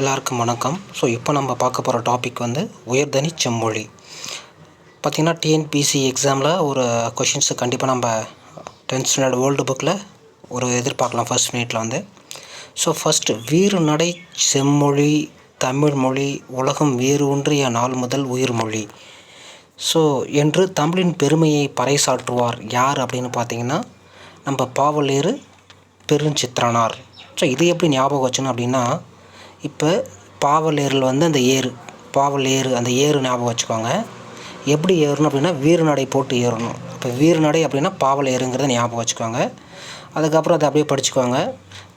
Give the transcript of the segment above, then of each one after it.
எல்லாருக்கும் வணக்கம். ஸோ இப்போ நம்ம பார்க்க போகிற டாபிக் வந்து உயர்தனி செம்மொழி. பார்த்திங்கன்னா டிஎன்பிசி எக்ஸாமில் ஒரு கொஷின்ஸு கண்டிப்பாக நம்ம டென்த் ஸ்டாண்டர்ட் ஓல்டு புக்கில் ஒரு எதிர்பார்க்கலாம் ஃபர்ஸ்ட் மினிட்ல வந்து. ஸோ ஃபஸ்ட்டு வீறு நடை செம்மொழி தமிழ் மொழி உலகம் வேறு ஒன்றிய நாள் முதல் உயிர்மொழி ஸோ என்று தமிழின் பெருமையை பறைசாற்றுவார் யார் அப்படின்னு பார்த்தீங்கன்னா நம்ம பாவலேறு பெருஞ்சித்திரனார். ஸோ இது எப்படி ஞாபகம் வச்சுன்னு அப்படின்னா இப்போ பாவலேரில் வந்து அந்த ஏறு பாவல் ஏறு அந்த ஏறு ஞாபகம் வச்சுக்கோங்க. எப்படி ஏறணும் அப்படின்னா வீரநடை போட்டு ஏறணும். இப்போ வீரநடை அப்படின்னா பாவல் ஏறுங்கிறத ஞாபகம் வச்சுக்கோங்க. அதுக்கப்புறம் அதை அப்படியே படிச்சுக்கோங்க.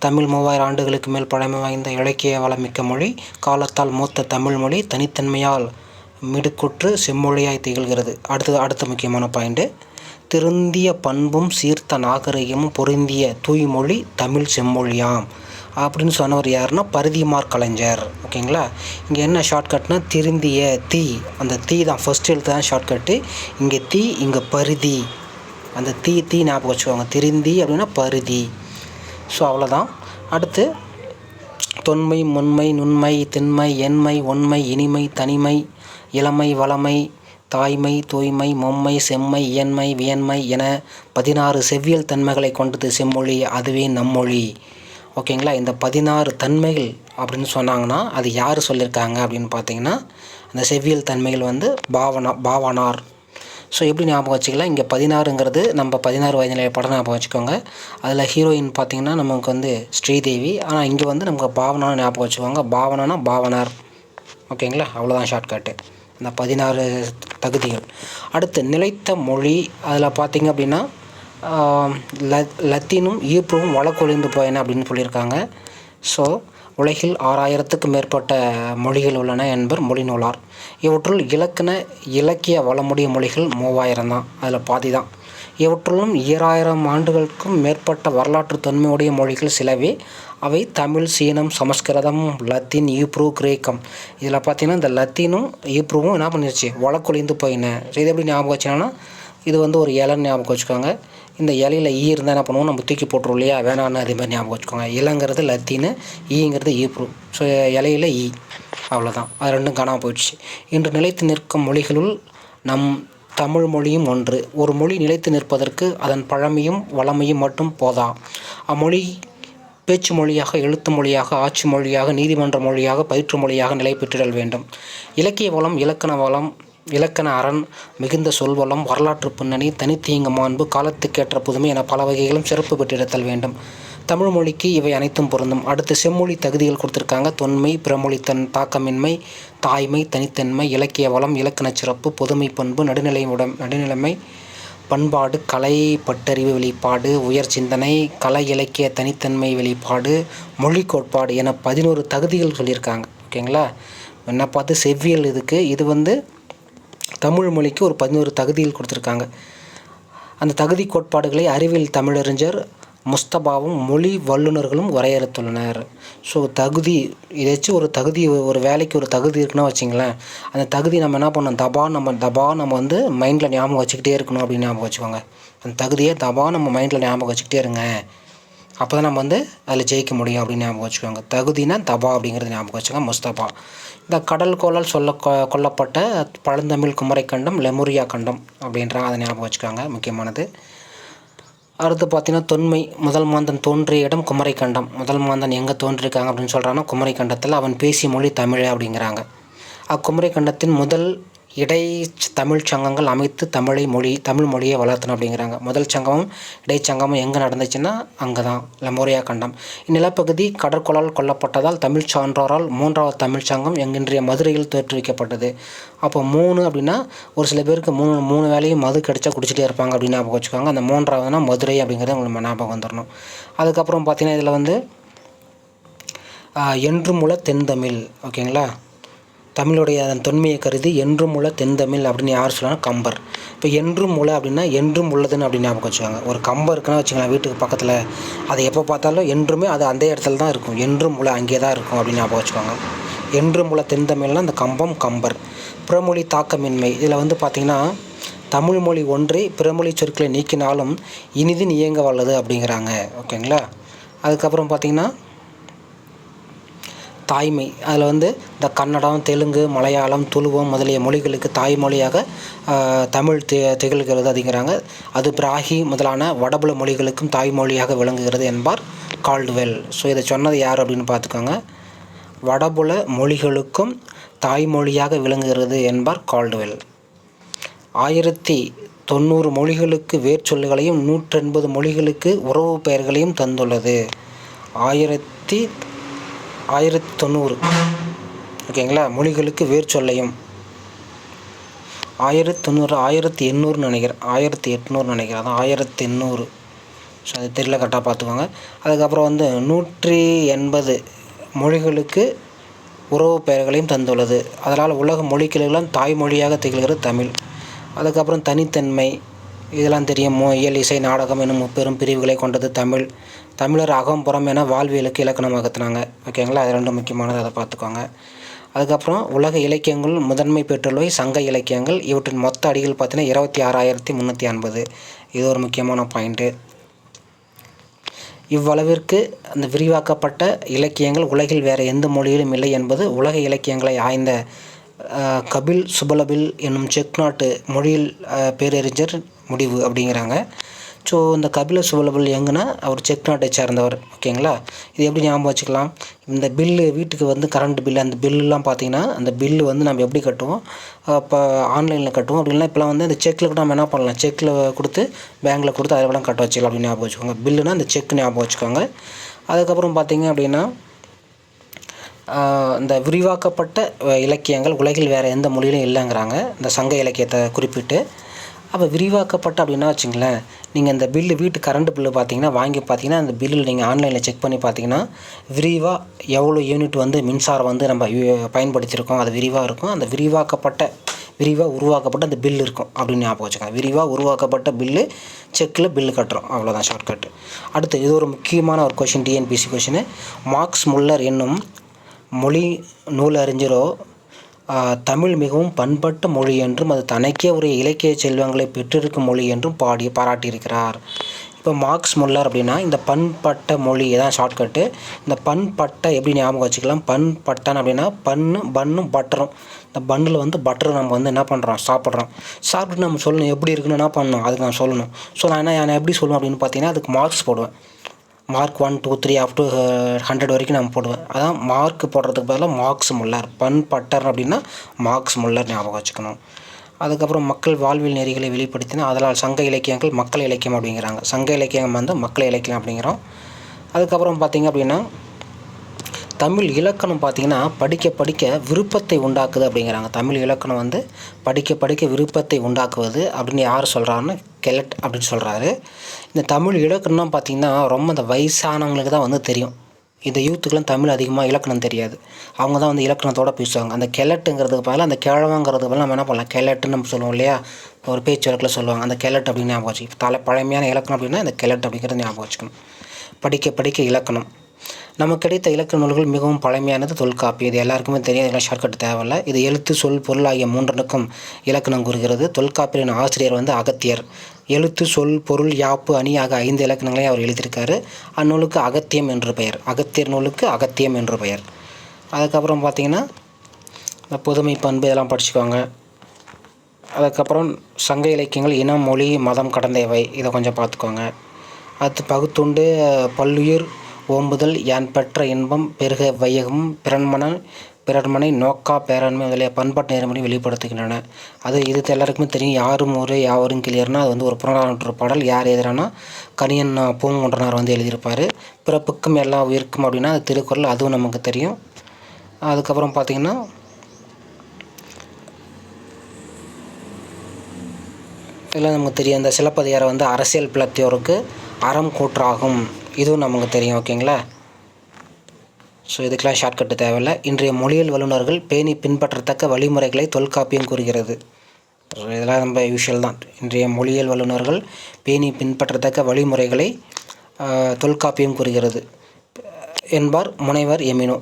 தமிழ் மூவாயிரம் ஆண்டுகளுக்கு மேல் பழமை வாய்ந்த இலக்கிய வளமிக்க மொழி காலத்தால் மூத்த தமிழ் மொழி தனித்தன்மையால் மிடுக்குற்று செம்மொழியாய் திகழ்கிறது. அடுத்தது அடுத்த முக்கியமான பாயிண்ட்டு திருந்திய பண்பும் சீர்த்த நாகரிகமும் பொருந்திய தூய்மொழி தமிழ் செம்மொழியாம். அப்படின்னு சொன்னவர் யாருன்னா பரிதிமார் கலைஞர். ஓகேங்களா? இங்கே என்ன ஷார்ட்கட்னா திருந்திய தீ. அந்த தீ தான் ஃபஸ்ட் எழுத்து தான் ஷார்ட்கட்டு இங்கே தீ இங்கே பருதி. அந்த தீ தீ ஞாபகம் வச்சுக்கோங்க. திருந்தி அப்படின்னா பருதி. ஸோ அவ்வளோதான் அடுத்து தொன்மை முன்மை நுண்மை திண்மை எண்மை ஒன்மை இனிமை தனிமை இளமை வளமை தாய்மை தூய்மை மொம்மை செம்மை இயன்மை வியன்மை என பதினாறு செவ்வியல் தன்மைகளை கொண்டது செம்மொழி அதுவே நம்மொழி. ஓகேங்களா? இந்த பதினாறு தன்மைகள் அப்படின்னு சொன்னாங்கன்னா அது யார் சொல்லியிருக்காங்க அப்படின்னு பார்த்தீங்கன்னா அந்த செவ்வியல் தன்மைகள் வந்து பாவனா பாவனார். ஸோ எப்படி ஞாபகம் வச்சுக்கலாம்? இங்கே பதினாறுங்கிறது நம்ம பதினாறு வயது நிலைய படம் ஞாபகம் வச்சுக்கோங்க. அதில் ஹீரோயின் பார்த்தீங்கன்னா நமக்கு வந்து ஸ்ரீதேவி. ஆனால் இங்கே வந்து நமக்கு பாவனான்னு ஞாபகம் வச்சுக்கோங்க. பாவனானா பாவனார். ஓகேங்களா? அவ்வளோதான் ஷார்ட்கட்டு இந்த பதினாறு தகுதிகள். அடுத்து நிலைத்த மொழி. அதில் பார்த்தீங்க அப்படின்னா லத்தீனும் ஈர்ப்பும் வழக்கொழிந்து போயின அப்படின்னு சொல்லியிருக்காங்க. ஸோ உலகில் ஆறாயிரத்துக்கும் மேற்பட்ட மொழிகள் உள்ளன என்பர் மொழி நூலார். இவற்றுள் இலக்கண இலக்கிய வளமுடைய மொழிகள் மூவாயிரம் தான் அதில் பாதி தான். இவற்றுள்ளும் ஈராயிரம் ஆண்டுகளுக்கும் மேற்பட்ட வரலாற்று தன்மையுடைய மொழிகள் சிலவே அவை தமிழ் சீனம் சமஸ்கிருதம் லத்தீன் ஈப்ரூ கிரேக்கம். இதில் பார்த்தீங்கன்னா இந்த லத்தீனும் ஈப்ரூவும் என்ன பண்ணிருச்சு? வழக்கொழிந்து போயின. ஸோ இது எப்படி ஞாபகம் வச்சுன்னா இது வந்து ஒரு இலைன்னு ஞாபகம் வச்சுக்கோங்க. இந்த இலையில் ஈ இருந்தால் என்ன பண்ணுவோம்? நம்ம தூக்கி போட்டுருவோம் இல்லையா? வேணான்னு அதே மாதிரி ஞாபகம் வச்சுக்கோங்க. இலங்கிறது லத்தீனு ஈங்கிறது ஈப்ரூ. ஸோ இலையில் ஈ. அவ்வளோதான் அது ரெண்டும் காணாமல் போயிடுச்சு. இன்று நிலைத்து நிற்கும் மொழிகளுள் நம் தமிழ் மொழியும் ஒன்று. ஒரு மொழி நிலைத்து நிற்பதற்கு அதன் பழமையும் வளமையும் மட்டும் போதா? அம்மொழி பேச்சு மொழியாக எழுத்து மொழியாக ஆட்சி மொழியாக நீதிமன்ற மொழியாக பயிற்று மொழியாக நிலை பெற்றிடல் வேண்டும். இலக்கிய வளம் இலக்கண வளம் இலக்கண அரண் மிகுந்த சொல்வளம் வரலாற்று பின்னணி தனித்தீங்கு மாண்பு காலத்துக்கேற்ற புதுமை என பல வகைகளும் சிறப்பு பெற்றிருத்தல் வேண்டும். தமிழ் மொழிக்கு இவை அனைத்தும் பொருந்தும். அடுத்து செம்மொழி தகுதிகள் கொடுத்துருக்காங்க. தொன்மை பிறமொழி தன் தாக்கமின்மை தாய்மை தனித்தன்மை இலக்கிய வளம் இலக்கண சிறப்பு பொதுமை பண்பு நடுநிலை நடுநிலைமை பண்பாடு கலை பட்டறிவு வெளிப்பாடு உயர் சிந்தனை கலை இலக்கிய தனித்தன்மை வெளிப்பாடு மொழி கோட்பாடு என பதினோரு தகுதிகள் சொல்லியிருக்காங்க. ஓகேங்களா? என்ன பார்த்து செவ்வியல் இதுக்கு இது வந்து தமிழ் மொழிக்கு ஒரு பதினோரு தகுதியில் கொடுத்துருக்காங்க. அந்த தகுதி கோட்பாடுகளை அறிவியல் தமிழறிஞர் முஸ்தபாவும் மொழி வல்லுநர்களும் வரையறுத்துள்ளனர். ஸோ தகுதி ஏதாச்சும் ஒரு தகுதி ஒரு வேலைக்கு ஒரு தகுதி இருக்குன்னா வச்சிங்களேன் அந்த தகுதி நம்ம என்ன பண்ணணும்? தபா நம்ம தபா நம்ம வந்து மைண்டில் ஞாபகம் வச்சுக்கிட்டே இருக்கணும் அப்படின்னு ஞாபகம் வச்சுக்கோங்க. அந்த தகுதியை தபா நம்ம மைண்டில் ஞாபகம் வச்சுக்கிட்டே இருங்க. அப்போ தான் நம்ம வந்து அதில் ஜெயிக்க முடியும் அப்படின்னு ஞாபகம் வச்சுக்கோங்க. தகுதினா தபா அப்படிங்கிறது ஞாபகம் வச்சுக்கோங்க முஸ்தபா. இந்த கடல் கோளால் சொல்ல கொல்லப்பட்ட பழந்தமிழ் குமரை கண்டம் லெமுரியா கண்டம் அப்படின்றாங்க அதை ஞாபகம் வச்சுக்கோங்க முக்கியமானது. அடுத்து பார்த்தீங்கன்னா தொன்மை முதல் மாந்தன் தோன்றிய இடம் குமரை கண்டம் முதல் மாந்தன் எங்கே தோன்றியிருக்காங்க அப்படின்னு சொல்கிறாங்கன்னா குமரை கண்டத்தில் அவன் பேசிய மொழி தமிழ் அப்படிங்கிறாங்க. அக்குமரை கண்டத்தின் முதல் இடை தமிழ் சங்கங்கள் அமைத்து தமிழை மொழி தமிழ் மொழியை வளர்த்தணும் அப்படிங்கிறாங்க. முதல் சங்கமும் இடைச்சங்கமும் எங்கே நடந்துச்சுன்னா அங்கே தான் லெமோரியா கண்டம். இந்நிலப்பகுதி கடற்கொளால் கொல்லப்பட்டதால் தமிழ் சான்றோரால் மூன்றாவது தமிழ் சங்கம் எங்கின்றைய மதுரையில் தோற்றுவிக்கப்பட்டது. அப்போ மூணு அப்படின்னா ஒரு சில பேருக்கு மூணு மூணு வேலையும் மது கிடைச்சா குடிச்சிட்டே இருப்பாங்க அப்படின்னு ஞாபகம் வச்சுக்கோங்க. அந்த மூன்றாவதுனா மதுரை அப்படிங்கிறது உங்களுக்கு ஞாபகம் வந்துடணும் அதுக்கப்புறம் பார்த்திங்கன்னா இதில் வந்து ஆஹ், என்றும் உள்ள தென்தமிழ் ஓகேங்களா? தமிழுடைய அதன் தொன்மையை கருதி என்றும் உள்ள தென்தமிழ் அப்படின்னு யார் சொல்லலாம் கம்பர். இப்போ என்றும் உள்ள அப்படின்னா என்றும் உள்ளதுன்னு அப்படின்னு ஞாபகம் வச்சுக்காங்க. ஒரு கம்பம் இருக்குன்னா வச்சுக்கலாம் வீட்டுக்கு பக்கத்தில். அதை எப்போ பார்த்தாலும் என்றுமே அது அந்த இடத்துல தான் இருக்கும். என்றும் உள்ள அங்கே தான் இருக்கும் அப்படின்னு ஞாபகம் வச்சுக்கோங்க. என்றும் உள்ள தென்தமிழ்னா அந்த கம்பம் கம்பர். பிறமொழி தாக்கமின்மை. இதில் வந்து பார்த்திங்கன்னா தமிழ் மொழி ஒன்றே பிறமொழி சொற்களை நீக்கினாலும் இனிதின் இயங்க வல்லது அப்படிங்கிறாங்க. ஓகேங்களா? அதுக்கப்புறம் பார்த்திங்கன்னா தாய்மை. அதில் வந்து இந்த கன்னடம் தெலுங்கு மலையாளம் துளுவம் முதலிய மொழிகளுக்கு தாய்மொழியாக தமிழ் தி திகழ்கிறது அப்படிங்கிறாங்க. அது பிராகி முதலான வடபுல மொழிகளுக்கும் தாய்மொழியாக விளங்குகிறது என்பார் கால்டுவெல். ஸோ இதை சொன்னது யார் அப்படின்னு பார்த்துக்கோங்க. வடபுல மொழிகளுக்கும் தாய்மொழியாக விளங்குகிறது என்பார் கால்டுவெல். ஆயிரத்தி தொண்ணூறு மொழிகளுக்கு வேர்ச்சொல்லுகளையும் நூற்றெண்பது மொழிகளுக்கு உறவு பெயர்களையும் தந்துள்ளது. ஆயிரத்தி ஆயிரத்தி தொண்ணூறு ஓகேங்களா? மொழிகளுக்கு வேர்ச்சொல்லையும் ஆயிரத்தி தொண்ணூறு ஆயிரத்தி எண்ணூறுன்னு நினைக்கிறேன். ஆயிரத்தி எட்நூறு நினைக்கிறேன். அதான் ஆயிரத்தி எண்ணூறு. ஸோ அது தெரியல கரெக்டாக பார்த்துக்கோங்க. அதுக்கப்புறம் வந்து நூற்றி எண்பது மொழிகளுக்கு உறவு பெயர்களையும் தந்துள்ளது. அதனால் உலக மொழிகளெல்லாம் தாய்மொழியாக திகழ்கிறது தமிழ். அதுக்கப்புறம் தனித்தன்மை. இதெல்லாம் தெரியும். இயல் இசை நாடகம் என்னும் முப்பெரும் பிரிவுகளை கொண்டது தமிழ். தமிழர் அகம்புறம் என வாழ்வியலுக்கு இலக்கணமாகத்தினாங்க. ஓகேங்களா? அது ரெண்டும் முக்கியமானது. அதை பார்த்துக்கோங்க. அதுக்கப்புறம் உலக இலக்கியங்கள் முதன்மை பெற்றுள்ளவை சங்க இலக்கியங்கள். இவற்றின் மொத்த அடிகள் பார்த்தீங்கன்னா இருபத்தி ஆறாயிரத்தி முந்நூற்றி ஐம்பது இது ஒரு முக்கியமான பாயிண்ட்டு இவ்வளவிற்கு அந்த விரிவாக்கப்பட்ட இலக்கியங்கள் உலகில் வேறு எந்த மொழியிலும் இல்லை என்பது உலக இலக்கியங்களை ஆய்ந்த கபில் சுபலபில் என்னும் செக் நாட்டு மொழியில் பேரறிஞர் முடிவு அப்படிங்கிறாங்க. ஸோ இந்த கபில சுவலபல் எங்கன்னா அவர் செக் நாட்டை சேர்ந்தவர் ஓகேங்களா? இது எப்படி ஞாபகம் வச்சுக்கலாம்? இந்த பில்லு வீட்டுக்கு வந்து கரண்ட் பில்லு அந்த பில்லுலாம் பார்த்தீங்கன்னா அந்த பில்லு வந்து நம்ம எப்படி கட்டுவோம்? இப்போ ஆன்லைனில் கட்டுவோம். அப்படின்னா இப்போலாம் வந்து அந்த செக்கில் கூட நம்ம என்ன பண்ணலாம்? செக்கில் கொடுத்து பேங்க்கில் கொடுத்து அதை விட கட்ட வச்சுக்கலாம் அப்படின்னு ஞாபகம் வச்சுக்கோங்க. பில்லுனா அந்த செக் ஞாபகம் வச்சுக்கோங்க. அதுக்கப்புறம் பார்த்தீங்க அப்படின்னா இந்த விரிவாக்கப்பட்ட இலக்கியங்கள் உலகில் வேறு எந்த மொழியிலும் இல்லைங்கிறாங்க. இந்த சங்க இலக்கியத்தை குறிப்பிட்டு. அப்போ விரிவாக்கப்பட்ட அப்படின்னா வச்சுங்களேன்? நீங்கள் இந்த பில்லு வீட்டு கரண்ட் பில்லு பார்த்தீங்கன்னா வாங்கி பார்த்தீங்கன்னா அந்த பில்லில் நீங்கள் ஆன்லைனில் செக் பண்ணி பார்த்தீங்கன்னா விரிவாக எவ்வளோ யூனிட் வந்து மின்சாரம் வந்து நம்ம பயன்படுத்தியிருக்கோம். அது விரிவாக இருக்கும். அந்த விரிவாக்கப்பட்ட விரிவாக உருவாக்கப்பட்ட அந்த பில் இருக்கும். அப்படின்னு ஞாபகம் வச்சுக்கோங்க. விரிவாக உருவாக்கப்பட்ட பில்லு செக்கில் பில்லு கட்டுறோம். அவ்வளோதான் ஷார்ட்கட்டு அடுத்து இது ஒரு முக்கியமான ஒரு question TNPSC question Max Muller என்னும் மொழி நூலறிஞரோ தமிழ் மிகவும் பண்பட்ட மொழி என்றும் அது தனக்கே ஒரு இலக்கிய செல்வங்களை பெற்றிருக்கும் மொழி என்றும் பாடி பாராட்டியிருக்கிறார். இப்போ மார்க்ஸ் முல்லர் அப்படின்னா இந்த பண்பட்ட மொழி தான் ஷார்ட்கட்டு இந்த பண்பட்ட எப்படி ஞாபகம் வச்சுக்கலாம்? பண்பட்டன் அப்படின்னா பண்ணு பன்னும் பட்டரும். இந்த பன்னில் வந்து பட்டர் நம்ம வந்து என்ன பண்ணுறோம் சாப்பிட்றோம். சாப்பிட்டு நம்ம சொல்லணும் எப்படி இருக்குன்னு என்ன பண்ணணும்? அதுக்கு நான் சொல்லணும். ஸோ நான் என்ன நான் எப்படி சொல்லுவேன் அப்படின்னு பார்த்தீங்கன்னா அதுக்கு மார்க்ஸ் போடுவேன். Mark one two three up to hundred வரைக்கும் நான் போடுவேன். அதான் மார்க் போடுறதுக்கு பதிலாக மார்க்ஸ் முல்லர் பன் பட்டர் அப்படின்னா மார்க்ஸ் முல்லர் ஞாபகம் வச்சுக்கணும். அதுக்கப்புறம் மக்கள் வாழ்வியல் நெறிகளை வெளிப்படுத்தினா அதனால் சங்க இலக்கியங்கள் மக்கள் இலக்கியம் அப்படிங்கிறாங்க. சங்க இலக்கியம் வந்து மக்கள் இலக்கியம் அப்படிங்கிறோம். அதுக்கப்புறம் பார்த்திங்க அப்படின்னா தமிழ் இலக்கணம் பார்த்திங்கன்னா படிக்க படிக்க விருப்பத்தை உண்டாக்குது அப்படிங்கிறாங்க. தமிழ் இலக்கணம் வந்து படிக்க படிக்க விருப்பத்தை உண்டாக்குவது அப்படின்னு யார் சொல்கிறாருன்னு கெலட் அப்படின்னு சொல்கிறாரு இந்த தமிழ் இலக்கணம் பார்த்திங்கன்னா ரொம்ப இந்த வயசானவங்களுக்கு தான் வந்து தெரியும். இந்த யூத்துக்கெலாம் தமிழ் அதிகமாக இலக்கணம் தெரியாது. அவங்க தான் வந்து இலக்கணத்தோடு பேசுவாங்க. அந்த கெலட்டுங்கிறதுக்கு பதிலாக அந்த கிழவங்கிறதுக்கு பதிலாக நம்ம என்ன பண்ணலாம்? கெலட்டுன்னு நம்ம சொல்லுவோம் இல்லையா? ஒரு பேச்சு வழக்கில் சொல்லுவாங்க. அந்த கெலட் அப்படின்னு ஞாபகம் வச்சு தலை பழமையான இலக்கணம் அப்படின்னா இந்த கெலட் அப்படிங்கிறது ஞாபகம் வச்சுக்கணும். படிக்க படிக்க இலக்கணம். நமக்கு கிடைத்த இலக்கண நூல்கள் மிகவும் பழமையானது தொல்காப்பி இது எல்லாருக்குமே தெரியும். இதெல்லாம் ஷார்ட்கட் தேவையில்லை. இது எழுத்து சொல் பொருள் ஆகிய மூன்றனுக்கும் இலக்கணம் கூறுகிறது. தொல்காப்பியின் ஆசிரியர் வந்து அகத்தியர். எழுத்து சொல் பொருள் யாப்பு அணி ஆக ஐந்து இலக்கணங்களையும் அவர் எழுதியிருக்காரு. அந்நூலுக்கு அகத்தியம் என்று பெயர். அகத்தியர் நூலுக்கு அகத்தியம் என்று பெயர். அதுக்கப்புறம் பார்த்திங்கன்னா இந்த புதுமை பண்பு இதெல்லாம் படிச்சுக்கோங்க. அதுக்கப்புறம் சங்க இலக்கியங்கள் இனம் மொழி மதம் கடந்தவை இதை கொஞ்சம் பார்த்துக்கோங்க. அடுத்து பகுத்துண்டு பல்லுயிர் ஓம்புதல் யான் பெற்ற இன்பம் பெருக வையகம் பிறன்மணல் பிறர்மனை நோக்கா பேரன்மை முதலிய பண்பாட்டு நேர்மனை வெளிப்படுத்துகின்றன. அது இது எல்லாருக்குமே தெரியும். யாரும் ஊரே யாவரும் கிளியர்னா அது வந்து ஒரு புறநானூற்று பாடல். யார் எதிரானா கணியன் பூங்குன்றனார் வந்து எழுதியிருப்பார். பிறப்புக்கும் எல்லா உயிருக்கும் அப்படின்னா அது திருக்குறள். அதுவும் நமக்கு தெரியும். அதுக்கப்புறம் பார்த்திங்கன்னா இதெல்லாம் நமக்கு தெரியும். இந்த சிலப்பதிகாரம் வந்து அரசியல் பிளத்தியோருக்கு அறம் கூற்றாகும். இதுவும் நமக்கு தெரியும் ஓகேங்களா ஸோ இதுக்கெலாம் ஷார்ட்கட்டு தேவையில்லை. இன்றைய மொழியியல் வல்லுநர்கள் பேணி பின்பற்றத்தக்க வழிமுறைகளை தொல்காப்பியம் கூறுகிறது. ஸோ இதெல்லாம் நம்ம யூஷுவல் தான். இன்றைய மொழியியல் வல்லுநர்கள் பேணி பின்பற்றத்தக்க வழிமுறைகளை தொல்காப்பியம் கூறுகிறது. என்பார் முனைவர் எமினோ.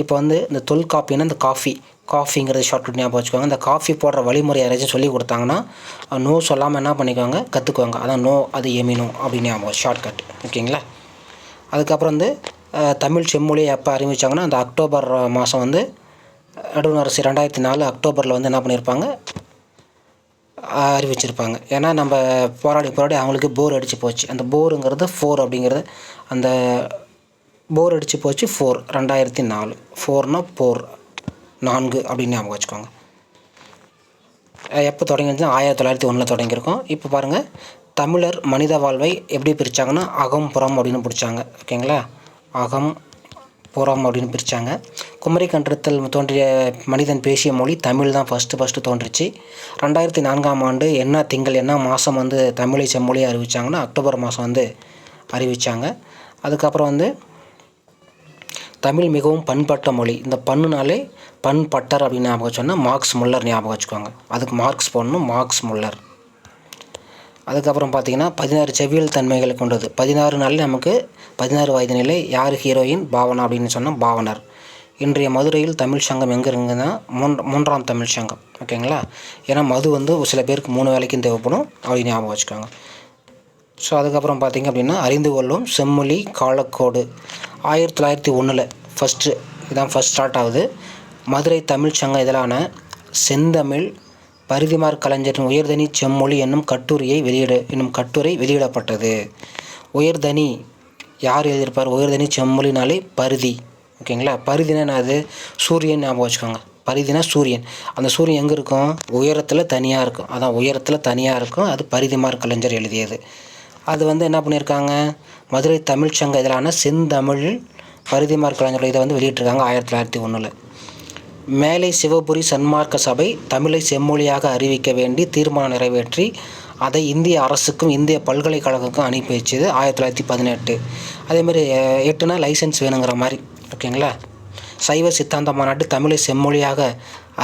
இப்போ வந்து இந்த தொல்காப்பின்னா இந்த காஃபி காஃபிங்கிறது ஷார்ட்கட் ஞாபகம் வச்சுக்கோங்க. இந்த காஃபி போடுற வழிமுறை யாராச்சும் சொல்லி கொடுத்தாங்கன்னா நோ சொல்லாமல் என்ன பண்ணிக்கோங்க கற்றுக்குவாங்க அதான் நோ அது எமினோ அப்படின்னு ஞாபகம் ஷார்ட்கட் ஓகேங்களா அதுக்கப்புறம் வந்து தமிழ் செம்மொழியை எப்போ அறிவிச்சாங்கன்னா அந்த அக்டோபர் மாதம் வந்து நடுவண் ரெண்டாயிரத்தி நாலு அக்டோபரில் வந்து என்ன பண்ணியிருப்பாங்க அறிவிச்சிருப்பாங்க. ஏன்னா நம்ம போராடி போராடி அவங்களுக்கு போர் அடித்து போச்சு. அந்த போருங்கிறது ஃபோர் அப்படிங்கிறது அந்த போர் அடித்து போச்சு ஃபோர் ரெண்டாயிரத்தி நாலு. ஃபோர்னால் போர் நான்கு அப்படின்னு ஞாபகம் வச்சுக்கோங்க. எப்போ தொடங்கிருந்துச்சுன்னா ஆயிரத்தி தொள்ளாயிரத்தி ஒன்றில் தொடங்கியிருக்கோம். இப்போ பாருங்கள் தமிழர் மனித வாழ்வை எப்படி பிரித்தாங்கன்னா அகம் புறம் அப்படின்னு பிடிச்சாங்க. ஓகேங்களா? அகம் புறம் அப்படின்னு பிரித்தாங்க குமரி கண்டத்தில் தோன்றிய மனிதன் பேசிய மொழி தமிழ் தான் ஃபஸ்ட்டு ஃபஸ்ட்டு தோன்றுச்சு. ரெண்டாயிரத்தி நான்காம் ஆண்டு என்ன திங்கள் என்ன மாதம் வந்து தமிழை செம்மொழியை அறிவித்தாங்கன்னா அக்டோபர் மாதம் வந்து அறிவித்தாங்க அதுக்கப்புறம் வந்து தமிழ் மிகவும் பண்பட்ட மொழி. இந்த பண்ணுனாலே பண்பட்டர் அப்படின்னு ஞாபகம் சொன்னால் மார்க்ஸ் முல்லர் ஞாபகம் வச்சுக்கோங்க. அதுக்கு மார்க்ஸ் போடணும் மார்க்ஸ் முல்லர். அதுக்கப்புறம் பார்த்தீங்கன்னா பதினாறு செவ்வியல் தன்மைகளை கொண்டது. பதினாறு நாளில் நமக்கு பதினாறு வயது நிலை யார் ஹீரோயின் பாவனா அப்படின்னு சொன்னால் பாவனர். இன்றைய மதுரையில் தமிழ் சங்கம் எங்கே இருக்குதுன்னா மூன் மூன்றாம் தமிழ் சங்கம். ஓகேங்களா ஏன்னா மது வந்து ஒரு சில பேருக்கு மூணு வேலைக்கும் தேவைப்படும். அப்படி ஞாபகம் வச்சுக்கோங்க. ஸோ அதுக்கப்புறம் பார்த்தீங்க அப்படின்னா அறிந்து கொள்ளும் செம்மொழி காலக்கோடு. ஆயிரத்தி தொள்ளாயிரத்தி ஒன்றில் ஃபஸ்ட்டு இதான் ஃபஸ்ட் ஸ்டார்ட் ஆகுது. மதுரை தமிழ் சங்க இதழான செந்தமிழ் பரிதிமார் கலைஞரின் உயர்தனி செம்மொழி என்னும் கட்டுரையை வெளியிட என்னும் கட்டுரை வெளியிடப்பட்டது. உயர்தனி யார் எழுதியிருப்பார்? உயர்தனி செம்மொழினாலே பருதி. ஓகேங்களா பருதினா என்னது? சூரியன் ஞாபகம் வச்சுக்கோங்க. பரிதினா சூரியன். அந்த சூரியன் எங்கே இருக்கும்? உயரத்தில் தனியாக இருக்கும். அதான் உயரத்தில் தனியாக இருக்கும். அது பரிதிமார் கலைஞர் எழுதியது. அது வந்து என்ன பண்ணியிருக்காங்க? மதுரை தமிழ்ச்சங்க சங்க இதழான செந்தமிழ் பரிதிமார் கலைஞர் இதை வந்து வெளியிட்டிருக்காங்க ஆயிரத்தி தொள்ளாயிரத்தி ஒன்றில் மேலை சிவபுரி சன்மார்க்க சபை தமிழை செம்மொழியாக அறிவிக்க வேண்டி தீர்மானம் நிறைவேற்றி அதை இந்திய அரசுக்கும் இந்திய பல்கலைக்கழகத்துக்கும் அனுப்பி வச்சது ஆயிரத்தி தொள்ளாயிரத்தி பதினெட்டு. அதேமாதிரி எட்டுனா லைசன்ஸ் வேணுங்கிற மாதிரி ஓகேங்களா? சைவ சித்தாந்த மாநாட்டு தமிழை செம்மொழியாக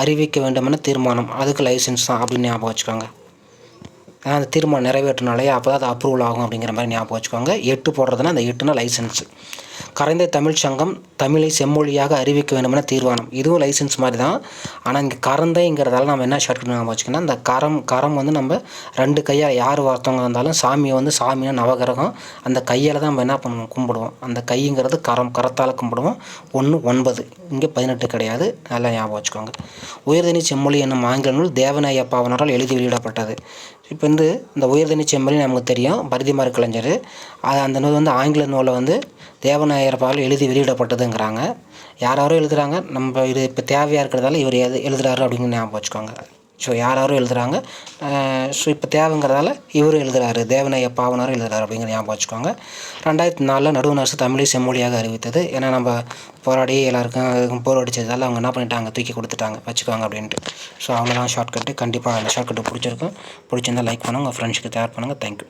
அறிவிக்க வேண்டுமென தீர்மானம். அதுக்கு லைசன்ஸ் தான் அப்படின்னு ஞாபகம் வச்சுக்கோங்க. ஆனால் அந்த தீர்மானம் நிறைவேற்றினாலே அப்போ தான் அது அப்ரூவல் ஆகும் அப்படிங்கிற மாதிரி ஞாபகம் வச்சுக்கோங்க. எட்டு போடுறதுனா அந்த எட்டுனா லைசன்ஸு. கரைந்த தமிழ் சங்கம் தமிழை செம்மொழியாக அறிவிக்க வேண்டுமென தீர்மானம். இதுவும் லைசன்ஸ் மாதிரி தான் ஆனால் இங்கே கரந்தைங்கிறதால நம்ம என்ன ஷார்ட் பண்ணுவோம் வச்சுக்கோன்னா இந்த கரம் கரம் வந்து நம்ம ரெண்டு கையால் யார் ஒருத்தவங்க இருந்தாலும் சாமியை வந்து சாமினா நவகிரகம். அந்த கையால் தான் நம்ம என்ன பண்ணுவோம்? கும்பிடுவோம். அந்த கைங்கிறது கரம் கரத்தால் கும்பிடுவோம். ஒன்று ஒன்பது. இங்கே பதினெட்டு கிடையாது. நல்லா ஞாபகம் வச்சுக்கோங்க. உயர்தனி செம்மொழி என்னும் ஆங்கில நூல் தேவநாய பாவனரால் எழுதி வெளியிடப்பட்டது. இப்போ வந்து இந்த உயர்தனி செம்மொழி நமக்கு தெரியும். பரிதிமார் கலைஞர். அது அந்த நூல் வந்து ஆங்கில நூலை வந்து தேவநாயகரப்பால் எழுதி வெளியிடப்பட்டதுங்கிறாங்க. யார் யாரோ எழுதுகிறாங்க நம்ம இது இப்போ தேவையாக இருக்கிறதால இவர் எது எழுதுறாரு அப்படின்னு ஞாபகம் வச்சுக்கோங்க. ஸோ யார் யாரோ எழுதுகிறாங்க ஸோ இப்போ தேவைங்கிறதால இவரும் எழுதுகிறாரு தேவநாய பாவனாரும் எழுதுறாரு அப்படிங்கிற ஞாபகம் வச்சுக்கோங்க. ரெண்டாயிரத்தி நாலில் நடுவு அரசு தமிழை செம்மொழியாக அறிவித்தது. ஏன்னா நம்ம போராடி எல்லாருக்கும் போர் அடித்ததால் அவங்க என்ன பண்ணிட்டாங்க தூக்கி கொடுத்துட்டாங்க வச்சுக்கோங்க அப்படின்ட்டு. ஸோ அவ்வளோதான் ஷார்ட்கட்டு கண்டிப்பாக அந்த ஷார்ட்கட்டு பிடிச்சிருக்கும். பிடிச்சிருந்தா லைக் பண்ணுங்கள் உங்கள் ஃப்ரெண்ட்ஸுக்கு ஷேர் பண்ணுங்கள் தேங்க்யூ